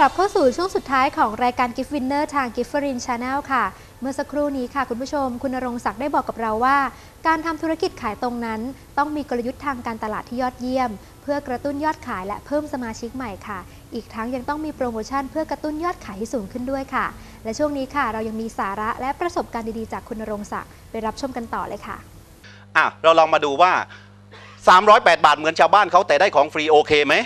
กลับเข้าสู่ช่วงสุดท้ายของรายการ Gift Winner ทาง Gift f r i n Channel ค่ะ เมื่อสักครู่นี้ค่ะ คุณผู้ชม คุณรงศักดิ์ได้บอกกับเราว่า การทำธุรกิจขายตรงนั้น ต้องมีกลยุทธ์ทางการตลาดที่ยอดเยี่ยม เพื่อกระตุ้นยอดขายและเพิ่มสมาชิกใหม่ค่ะ อีกทั้งยังต้องมีโปรโมชั่นเพื่อกระตุ้นยอดขายที่สูงขึ้นด้วยค่ะ และช่วงนี้ค่ะ เรายังมีสาระและประสบการณ์ดีๆจากคุณรงศักดิ์ไปรับชมกันต่อเลยค่ะอะเราลองมาดูว่า 308 บาทเหมือนชาวบ้านเขาแต่ได้ของฟรีโอเคไหม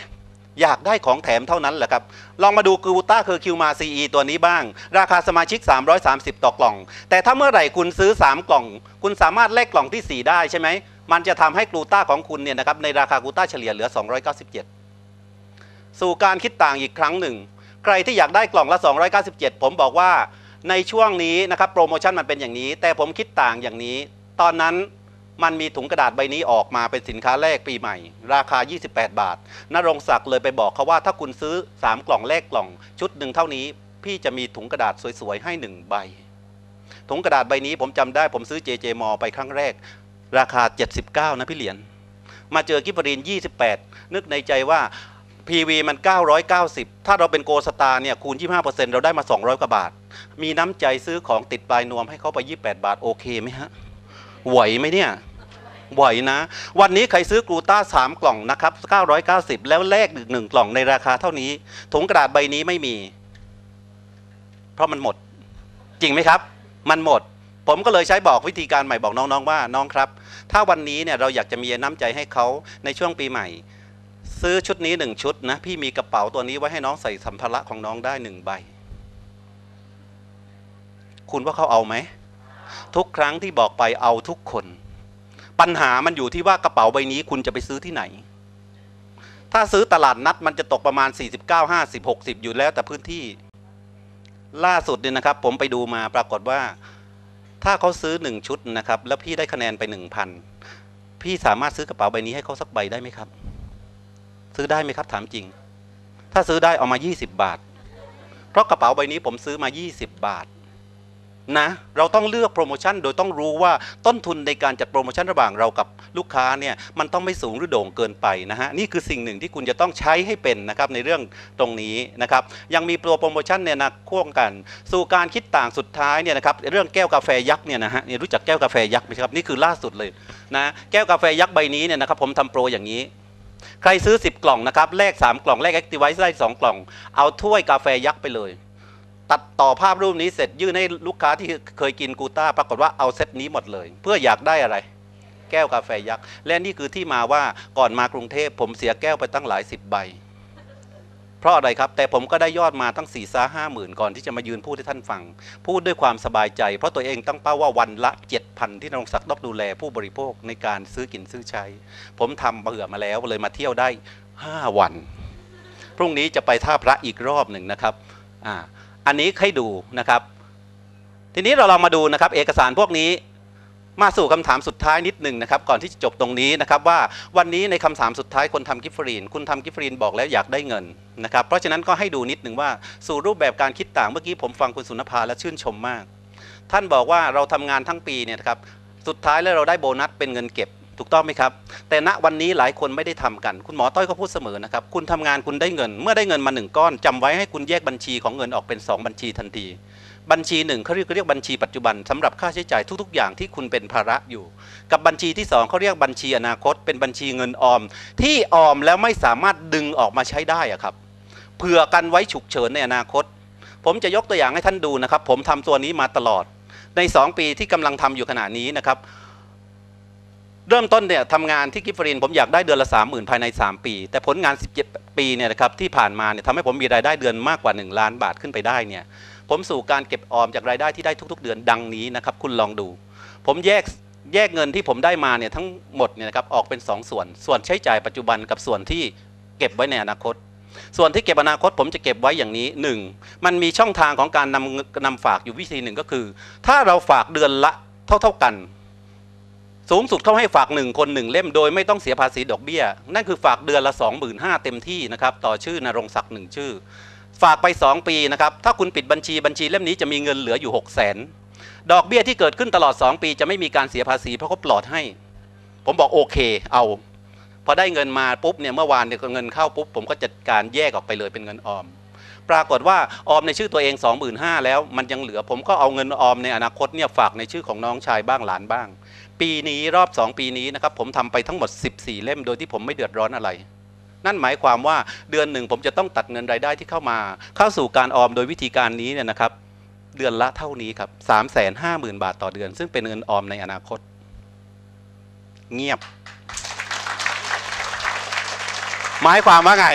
อยากได้ของแถมเท่านั้นแหละครับ ลองมาดูกูต้าเคอร์คิวมาซีตัวนี้บ้าง ราคาสมาชิก 330 ต่อกล่อง แต่ถ้าเมื่อไหร่คุณซื้อ 3 กล่อง คุณสามารถแลกกล่องที่ 4 ได้ใช่ไหม มันจะทำให้กูต้าของคุณเนี่ยนะครับในราคากูต้าเฉลี่ยเหลือ 297 สู่การคิดต่างอีกครั้งหนึ่ง ใครที่อยากได้กล่องละ 297 ผมบอกว่าในช่วงนี้นะครับโปรโมชั่นมันเป็นอย่างนี้ แต่ผมคิดต่างอย่างนี้ ตอนนั้น มันมีถุงกระดาษใบนี้ออกมาเป็นสินค้าแรกปีใหม่ ราคา 28 บาทนรงศักดิ์เลยไปบอกเขาว่าถ้าคุณซื้อ 3 กล่องแรกกล่อง ชุดหนึ่งเท่านี้ พี่จะมีถุงกระดาษสวยๆ ให้ 1 ใบ ถุงกระดาษใบนี้ผมจำได้ผมซื้อ JJ m ไปครั้งแรก ราคา 79 นะพี่เหรียญมาเจอกิฟรีน28 นึกในใจว่า PV มัน 990 ถ้าเราเป็นโกสตาเนี่ยคูณ 25%เราได้มา 200 กว่าบาท มีน้ำใจซื้อของติดปลายนวมให้เขาไป 28 บาทโอเคไหมฮะ ไหวไหมเนี่ยไหวนะ วันนี้ใครซื้อกลูต้า 3 กล่องนะครับ 990 แล้วแลกหนึ่งหนึ่งกล่องในราคาเท่านี้ ถุงกระดาษใบนี้ไม่มี เพราะมันหมด จริงไหมครับ มันหมด ผมก็เลยใช้บอกวิธีการใหม่บอกน้องๆว่าน้องครับ ถ้าวันนี้เนี่ยเราอยากจะมีน้ำใจให้เขาในช่วงปีใหม่ ซื้อชุดนี้หนึ่งชุดนะ พี่มีกระเป๋าตัวนี้ไว้ให้น้องใส่สัมภาระของน้องได้หนึ่งใบ คุณว่าเขาเอาไหม ทุกครั้งที่บอกไปเอาทุกคน ปัญหามันอยู่ที่ว่ากระเป๋าใบนี้คุณจะไปซื้อที่ไหน ถ้าซื้อตลาดนัดมันจะตกประมาณ 49 50 60 อยู่แล้วแต่พื้นที่ ล่าสุดเนี่ยนะครับ ผมไปดูมาปรากฏว่า ถ้าเขาซื้อหนึ่งชุดนะครับ แล้วพี่ได้คะแนนไปหนึ่งพันพี่สามารถซื้อกระเป๋าใบนี้ให้เขาสักใบได้ไหมครับ ซื้อได้ไหมครับถามจริง ถ้าซื้อได้เอามา 20 บาท เพราะกระเป๋าใบนี้ผมซื้อมา 20 บาท นะเราต้องเลือกโปรโมชั่นโดยต้องรู้ว่าต้นทุนในการจัดโปรโมชั่นระหว่างเรากับลูกค้าเนี่ยมันต้องไม่สูงหรือโด่งเกินไปนะฮะนี่คือสิ่งหนึ่งที่คุณจะต้องใช้ให้เป็นนะครับในเรื่องตรงนี้นะครับยังมีโปรโมชั่นเนี่ยนะพ่วงกัน สู่การคิดต่างสุดท้ายเนี่ยนะครับเรื่องแก้วกาแฟยักษ์เนี่ยนะฮะนี่รู้จักแก้วกาแฟยักษ์ไหมครับนี่คือล่าสุดเลยนะแก้วกาแฟยักษ์ใบนี้เนี่ยนะครับผมทำโปรอย่างนี้ใครซื้อ 10 กล่องนะครับแลก3 กล่องแลก Activise ได้2กล่อง เอาถ้วยกาแฟยักษ์ไปเลย ตัดต่อภาพรูปนี้เสร็จยื่นให้ลูกค้าที่เคยกินกูต้า ปรากฏว่าเอาเซตนี้หมดเลย เพื่ออยากได้อะไร แก้วกาแฟยักษ์ และนี่คือที่มาว่าก่อนมากรุงเทพผมเสียแก้วไปตั้งหลายสิบใบ เพราะอะไรครับ แต่ผมก็ได้ยอดมาตั้ง4ี่ซาห้าหมื่นก่อนที่จะมายืนพูดให้ท่านฟัง พูดด้วยความสบายใจ เพราะตัวเองตั้งเป้าว่าวันละ 7,000 ที่นรงศักดิ์ต้องดูแลผู้บริโภคในการซื้อกินซื้อใช้ ผมทำเบื่อมาแล้วเลยมาเที่ยวได้ 5 วัน พรุ่งนี้จะไปท่าพระอีกรอบหนึ่งนะครับอ่า อันนี้ให้ดูนะครับ ทีนี้เราลองมาดูนะครับ เอกสารพวกนี้มาสู่คำถามสุดท้ายนิดหนึ่งนะครับ ก่อนที่จะจบตรงนี้นะครับว่าวันนี้ในคำถามสุดท้ายคนทำกิฟฟรีน คุณทำกิฟฟรีนบอกแล้วอยากได้เงินนะครับเพราะฉะนั้นก็ให้ดูนิดหนึ่งว่าสู่รูปแบบการคิดต่างเมื่อกี้ผมฟังคุณสุนภาและชื่นชมมาก ท่านบอกว่าเราทำงานทั้งปีเนี่ยนะครับสุดท้ายแล้วเราได้โบนัสเป็นเงินเก็บ ถูกต้องไหมครับ แต่ณวันนี้หลายคนไม่ได้ทำกัน คุณหมอต้อยก็พูดเสมอนะครับ คุณทำงานคุณได้เงิน เมื่อได้เงินมาหนึ่งก้อนจำไว้ให้คุณแยกบัญชีของเงินออกเป็น 2 บัญชีทันที บัญชีหนึ่งเขาเรียกเรียกบัญชีปัจจุบันสำหรับค่าใช้จ่ายทุก ๆ อย่างที่คุณเป็นภาระอยู่ กับบัญชีที่ 2เขาเรียกบัญชีอนาคต เป็นบัญชีเงินออม ที่ออมแล้วไม่สามารถดึงออกมาใช้ได้อะครับเผื่อกันไว้ฉุกเฉินในอนาคต ผมจะยกตัวอย่างให้ท่านดูนะครับ ผมทำตัวนี้มาตลอด ใน 2 ปีที่กำลังทำอยู่ขณะนี้นะครับ เริ่มต้นเนี่ยทำงานที่กิฟฟรินผมอยากได้เดือนละ 3 0,000 ภายใน 3 ปี แต่ผลงาน 17 ปีเนี่ยนะครับที่ผ่านมาเนี่ยทำให้ผมมีรายได้เดือนมากกว่า 1 ล้านบาทขึ้นไปได้เนี่ยผมสู่การเก็บออมจากรายได้ที่ได้ทุก ๆ เดือนดังนี้นะครับคุณลองดู ผมแยกแยกเงินที่ผมได้มาเนี่ยทั้งหมดเนี่ยนะครับออกเป็น 2 ส่วน ส่วนใช้จ่ายปัจจุบันกับส่วนที่เก็บไว้ในอนาคต ส่วนที่เก็บอนาคตผมจะเก็บไว้อย่างนี้หนึ่งมันมีช่องทางของการนำนำฝากอยู่วิธีหนึ่งก็คือ ถ้าเราฝากเดือนละเท่า ๆกัน สูงสุดเขาให้ฝากหนึ่งคนหนึ่งเล่มโดยไม่ต้องเสียภาษีดอกเบี้ย นั่นคือฝากเดือนละ 25,000เต็มที่นะครับต่อชื่อนรงศักดิ์หนึ่งชื่อ ฝากไป 2 ปีนะครับถ้าคุณปิดบัญชีบัญชีเล่มนี้จะมีเงินเหลืออยู่ 6 0 0 0 0นดอกเบี้ยที่เกิดขึ้นตลอด 2 ปีจะไม่มีการเสียภาษีเพราะเขาปลอดให้ ผมบอกโอเค เอาพอได้เงินมาปุ๊บเนี่ยเมื่อวานเนี่ยเงินเข้าปุ๊บผมก็จัดการแยกออกไปเลยเป็นเงินออม ปรากฏว่าออมในชื่อตัวเอง 25,000แล้วมันยังเหลือ ผมก็เอาเงินออมในอนาคตเนี่ยฝากในชื่อของน้องชายบ้างหลานบ้าง ปีนี้รอบ 2 ปีนี้นะครับผมทำไปทั้งหมด 14 เล่มโดยที่ผมไม่เดือดร้อนอะไร นั่นหมายความว่าเดือนหนึ่งผมจะต้องตัดเงินรายได้ที่เข้ามา เข้าสู่การออมโดยวิธีการนี้เนี่ยนะครับ เดือนละเท่านี้ครับสามแสนห้าหมื่นบาทต่อเดือน ซึ่งเป็นเงินออมในอนาคต เงียบ หมายความว่าไง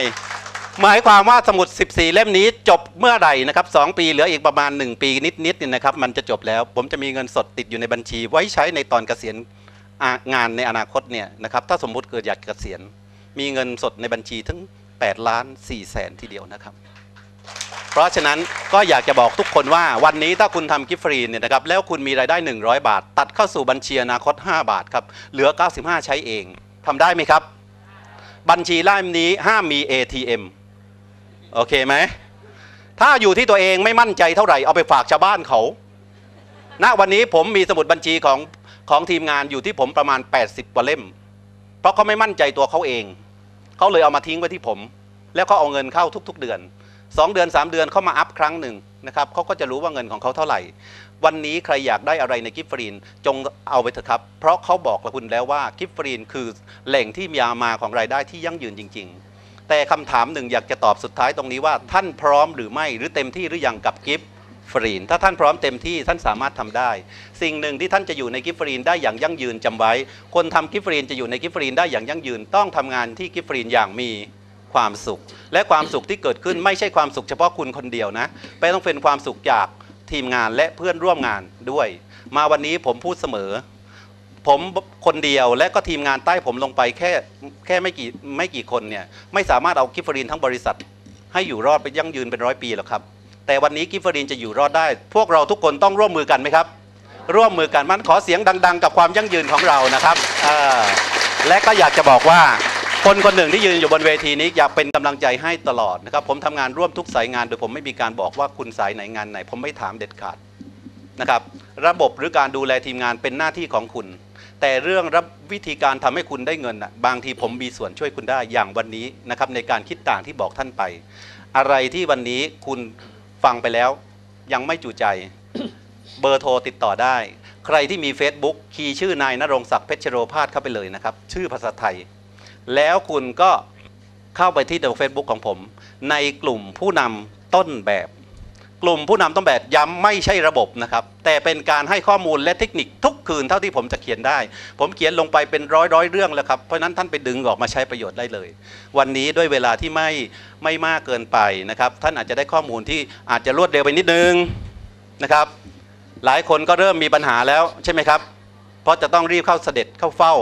หมายความว่าสมุด 14 เล่มนี้จบเมื่อไหร่นะครับสปีเหลืออีกประมาณ 1 ปีนิดๆเนี่ยนะครับมันจะจบแล้ว ผมจะมีเงินสดติดอยู่ในบัญชี ไว้ใช้ในตอนเกษียณงานในอนาคตเนี่ยนะครับถ้าสมมุติเกิดอยากเกษียณ มีเงินสดในบัญชีถึง8ล้าน4แสนทีเดียวนะครับ เพราะฉะนั้นก็อยากจะบอกทุกคนว่าวันนี้ถ้าคุณทำกิฟต์ฟรีเนี่ยนะครับแล้วคุณมีรายได้ 100 บาท ตัดเข้าสู่บัญชีอนาคต 5 บาทครับเหลือ 95 ใช้เองทำได้ไหมครับ บัญชีล่ามนี้ห้ามมี ATM โอเคไหมถ้าอยู่ที่ตัวเองไม่มั่นใจเท่าไหร่เอาไปฝากชาวบ้านเขาณวันนี้ผมมีสมุดบัญชีของของทีมงานอยู่ที่ผมประมาณ 80กว่าเล่ม เพราะเขาไม่มั่นใจตัวเขาเอง เขาเลยเอามาทิ้งไว้ที่ผม แล้วเขาเอาเงินเข้าทุก ๆ เดือน 2 เดือน 3 เดือนเขามาอัพครั้งหนึ่งนะครับเขาก็จะรู้ว่าเงินของเขาเท่าไหร่ วันนี้ใครอยากได้อะไรในกิฟฟรีนจงเอาไปเถอะครับ เพราะเขาบอกกับคุณแล้วว่ากิฟฟรีนคือแหล่งที่มีามาของรายได้ที่ยั่งยืนจริง ๆ แต่คำถามหนึ่งอยากจะตอบสุดท้ายตรงนี้ว่า ท่านพร้อมหรือไม่หรือเต็มที่หรือยังกับกิฟฟรีนถ้าท่านพร้อมเต็มที่ท่านสามารถทำได้ สิ่งหนึ่งที่ท่านจะอยู่ในกิฟฟรีนได้อย่างยั่งยืนจำไว้ คนทำกิฟฟรีนจะอยู่ในกิฟฟรีนได้อย่างยั่งยืน ต้องทำงานที่กิฟฟรีนอย่างมีความสุข และความสุขที่เกิดขึ้นไม่ใช่ความสุขเฉพาะคุณคนเดียวนะไปต้องเป็นความสุขจากทีมงานและเพื่อนร่วมงานด้วย มาวันนี้ผมพูดเสมอ ผมคนเดียวและก็ทีมงานใต้ผมลงไปแค่แค่ไม่กี่ไม่กี่คนเนี่ยไม่สามารถเอากิฟฟรีนทั้งบริษัท ให้อยู่รอดไปยั่งยืนเป็นร้อยปีหรอกครับ แต่วันนี้กิฟฟรีนจะอยู่รอดได้ พวกเราทุกคนต้องร่วมมือกันไหมครับ ร่วมมือกันมันขอเสียงดัง ๆ กับความยั่งยืนของเรานะครับและก็อยากจะบอกว่าคนคนหนึ่งที่ยืนอยู่บนเวทีนี้อยากเป็นกำลังใจให้ตลอดนะครับผมทำงานร่วมทุกสายงาน โดยผมไม่มีการบอกว่าคุณสายไหนงานไหน ผมไม่ถามเด็ดขาด นะครับระบบหรือการดูแลทีมงานเป็นหน้าที่ของคุณ แต่เรื่องรับวิธีการทำให้คุณได้เงินน่ะบางทีผมมีส่วนช่วยคุณได้อย่างวันนี้นะครับในการคิดต่างที่บอกท่านไป อะไรที่วันนี้คุณฟังไปแล้ว ยังไม่จุใจเบอร์โทรติดต่อได้ ใครที่มี Facebook คีย์ชื่อนายนรงศักดิ์เพชรโรพาสเข้าไปเลยนะครับ ชื่อภาษาไทย แล้วคุณก็เข้าไปที่เฟซบุ๊กของผม ในกลุ่มผู้นำต้นแบบ กลุ่มผู้นำต้นแบบย้ำไม่ใช่ระบบนะครับ แต่เป็นการให้ข้อมูลและเทคนิคทุกคืนเท่าที่ผมจะเขียนได้ ผมเขียนลงไปเป็นร้อยร้อยเรื่องแล้วครับ เพราะฉะนั้นท่านไปดึงออกมาใช้ประโยชน์ได้เลย วันนี้ด้วยเวลาที่ไม่ไม่มากเกินไปนะครับ ท่านอาจจะได้ข้อมูลที่อาจจะรวดเร็วไปนิดนึงนะครับ หลายคนก็เริ่มมีปัญหาแล้วใช่ไหมครับ เพราะจะต้องรีบเข้าเสด็จเข้าเฝ้า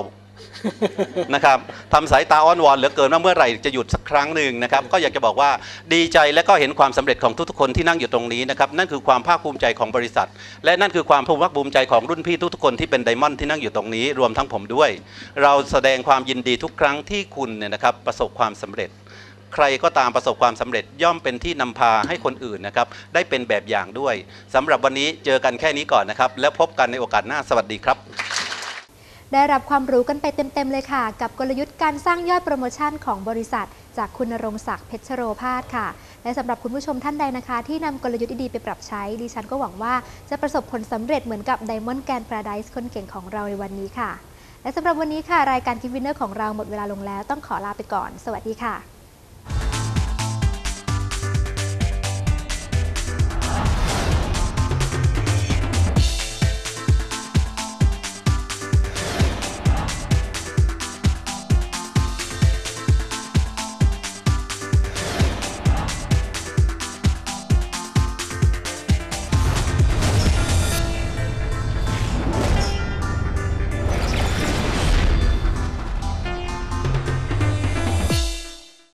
นะครับทำสายตาอ้อนวอนเหลือเกินว่าเมื่อไหร่จะหยุดสักครั้งหนึ่งนะครับก็อยากจะบอกว่าดีใจและก็เห็นความสำเร็จของทุกๆคนที่นั่งอยู่ตรงนี้นะครับนั่นคือความภาคภูมิใจของบริษัท และนั่นคือความภาคภูมิใจของรุ่นพี่ทุกๆคนที่เป็นไดมอนด์ที่นั่งอยู่ตรงนี้ รวมทั้งผมด้วย เราแสดงความยินดีทุกครั้งที่คุณเนี่ยนะครับประสบความสำเร็จ ใครก็ตามประสบความสำเร็จย่อมเป็นที่นำพาให้คนอื่นนะครับได้เป็นแบบอย่างด้วยสำหรับวันนี้เจอกันแค่นี้ก่อนนะครับแล้วพบกันในโอกาสหน้าสวัสดีครับ ได้รับความรู้กันไปเต็ม ๆ เลยค่ะ กับกลยุทธ์การสร้างยอดโปรโมชั่นของบริษัท จากคุณรงศักดิ์เพชรโรพาสค่ะ และสำหรับคุณผู้ชมท่านใดนะคะ ที่นำกลยุทธ์ดีๆไปปรับใช้ ดิฉันก็หวังว่าจะประสบผลสำเร็จเหมือนกับ Diamond g r a n d Paradise คนเก่งของเราในวันนี้ค่ะ และสำหรับวันนี้ค่ะรายการกิฟวินเนอร์ของเราหมดเวลาลงแล้ว ต้องขอลาไปก่อน สวัสดีค่ะ